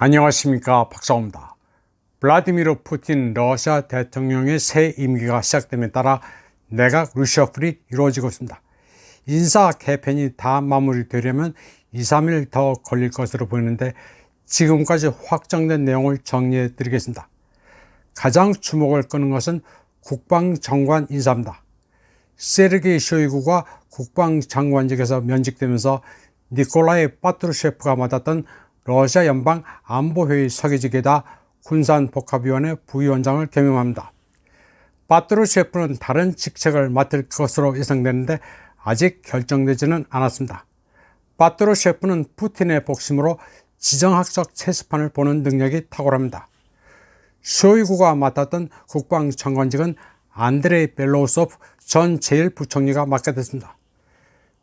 안녕하십니까 박사입니다. 블라디미르 푸틴 러시아 대통령의 새 임기가 시작됨에 따라 내각 루셔플이 이루어지고 있습니다. 인사 개편이 다 마무리되려면 2, 3일 더 걸릴 것으로 보이는데 지금까지 확정된 내용을 정리해 드리겠습니다. 가장 주목을 끄는 것은 국방장관 인사입니다. 세르게이 쇼이구가 국방장관직에서 면직되면서 니콜라이 파트루셰프가 맡았던 러시아 연방 안보회의 서기직에다 군산복합위원회 부위원장을 겸임합니다. 파트루셰프는 다른 직책을 맡을 것으로 예상되는데 아직 결정되지는 않았습니다. 파트루셰프는 푸틴의 복심으로 지정학적 체스판을 보는 능력이 탁월합니다. 쇼이구가 맡았던 국방장관직은 안드레이 벨로우소프 전 제1부총리가 맡게 됐습니다.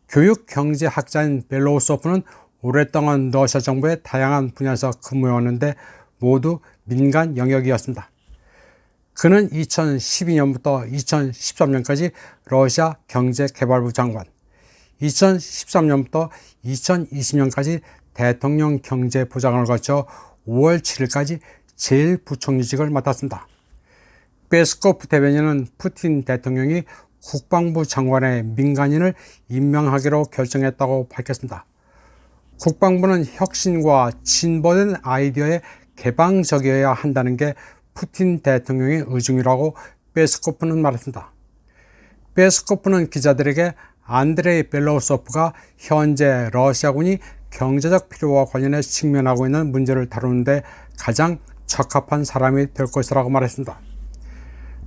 교육경제학자인 벨로우소프는 오랫동안 러시아 정부의 다양한 분야에서 근무해왔는데 모두 민간 영역이었습니다. 그는 2012년부터 2013년까지 러시아 경제개발부 장관, 2013년부터 2020년까지 대통령 경제부장을 거쳐 5월 7일까지 제1부총리직을 맡았습니다. 베스코프 대변인은 푸틴 대통령이 국방부 장관의 민간인을 임명하기로 결정했다고 밝혔습니다. 국방부는 혁신과 진보된 아이디어에 개방적이어야 한다는 게 푸틴 대통령의 의중이라고 베스코프는 말했습니다. 베스코프는 기자들에게 안드레이 벨로소프가 현재 러시아군이 경제적 필요와 관련해 직면하고 있는 문제를 다루는데 가장 적합한 사람이 될 것이라고 말했습니다.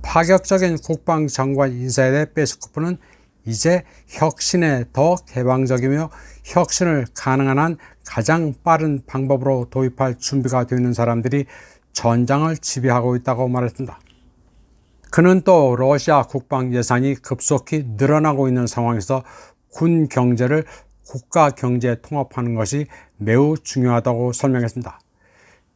파격적인 국방장관 인사에 대해 베스코프는 이제 혁신에 더 개방적이며 혁신을 가능한 한 가장 빠른 방법으로 도입할 준비가 되어 있는 사람들이 전장을 지배하고 있다고 말했습니다. 그는 또 러시아 국방 예산이 급속히 늘어나고 있는 상황에서 군 경제를 국가 경제에 통합하는 것이 매우 중요하다고 설명했습니다.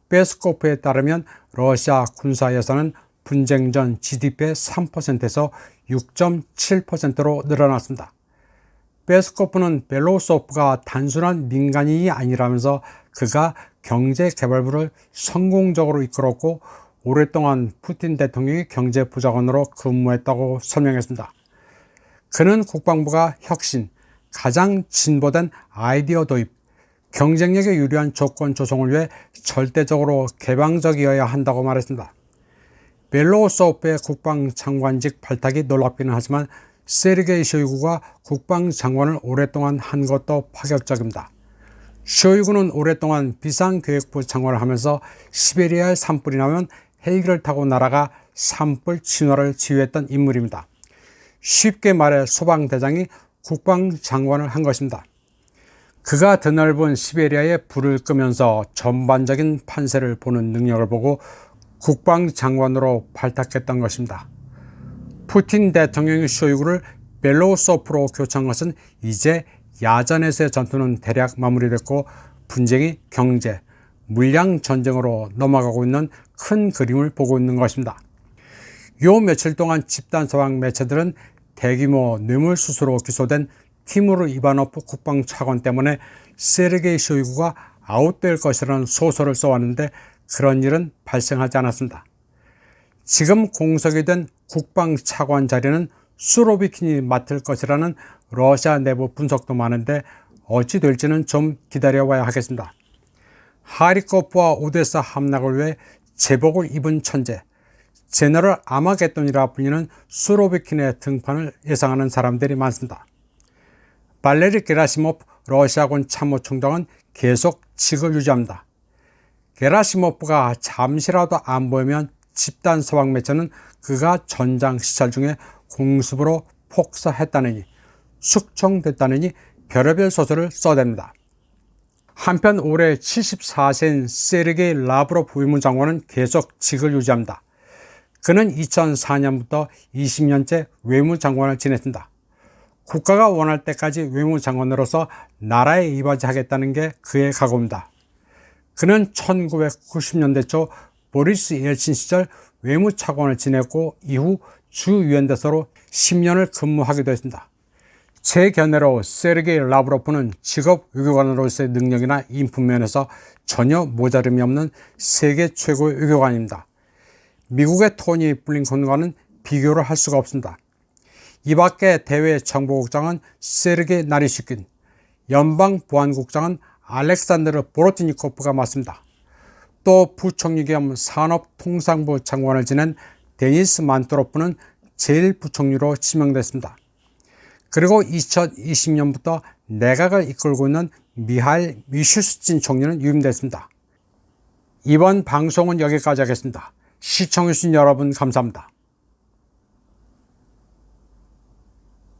베스코프에 따르면 러시아 군사 예산은 분쟁 전 GDP의 3%에서 6.7%로 늘어났습니다. 베스코프는 벨로소프가 단순한 민간인이 아니라면서 그가 경제개발부를 성공적으로 이끌었고 오랫동안 푸틴 대통령이 경제부장관으로 근무했다고 설명했습니다. 그는 국방부가 혁신, 가장 진보된 아이디어 도입, 경쟁력에 유리한 조건 조성을 위해 절대적으로 개방적이어야 한다고 말했습니다. 벨로소프의 국방장관직 발탁이 놀랍기는 하지만 세르게이 쇼이구가 국방장관을 오랫동안 한 것도 파격적입니다. 쇼이구는 오랫동안 비상계획부 장관을 하면서 시베리아에 산불이 나면 헬기를 타고 날아가 산불 진화를 지휘했던 인물입니다. 쉽게 말해 소방대장이 국방장관을 한 것입니다. 그가 드넓은 시베리아에 불을 끄면서 전반적인 판세를 보는 능력을 보고 국방장관으로 발탁했던 것입니다. 푸틴 대통령이 쇼이구를 벨로소프로 교체한 것은 이제 야전에서의 전투는 대략 마무리됐고 분쟁이 경제, 물량 전쟁으로 넘어가고 있는 큰 그림을 보고 있는 것입니다. 요 며칠 동안 집단 서방 매체들은 대규모 뇌물 수수로 기소된 티무르 이바노프 국방차관 때문에 세르게이 쇼이구가 아웃될 것이라는 소설을 써왔는데 그런 일은 발생하지 않았습니다. 지금 공석이 된 국방차관 자리는 수로비킨이 맡을 것이라는 러시아 내부 분석도 많은데 어찌 될지는 좀 기다려봐야 하겠습니다. 하리코프와 오데사 함락을 위해 제복을 입은 천재, 제너럴 아마겟돈이라 불리는 수로비킨의 등판을 예상하는 사람들이 많습니다. 발레리 게라시모프 러시아군 참모총장은 계속 직을 유지합니다. 게라시모프가 잠시라도 안 보이면 집단 서방 매체는 그가 전장 시찰 중에 공습으로 폭사했다느니 숙청됐다느니 별의별 소설을 써댑니다. 한편 올해 74세인 세르게이 라브로프 외무장관은 계속 직을 유지합니다. 그는 2004년부터 20년째 외무장관을 지냈습니다. 국가가 원할 때까지 외무장관으로서 나라에 이바지하겠다는 게 그의 각오입니다. 그는 1990년대 초 보리스 예친 시절 외무차관을 지냈고 이후 주유엔대사로 10년을 근무하기도 했습니다. 제 견해로 세르게이 라브로프는 직업 외교관으로서의 능력이나 인품 면에서 전혀 모자름이 없는 세계 최고의 외교관입니다. 미국의 토니 블링컨과는 비교를 할 수가 없습니다. 이 밖에 대외 정보국장은 세르게이 나리슈킨, 연방보안국장은 알렉산드르 보로티니코프가 맡습니다. 또 부총리 겸 산업통상부 장관을 지낸 데니스 만트로프는 제1부총리로 지명됐습니다. 그리고 2020년부터 내각을 이끌고 있는 미하일 미슈스진 총리는 유임됐습니다. 이번 방송은 여기까지 하겠습니다. 시청해주신 여러분 감사합니다.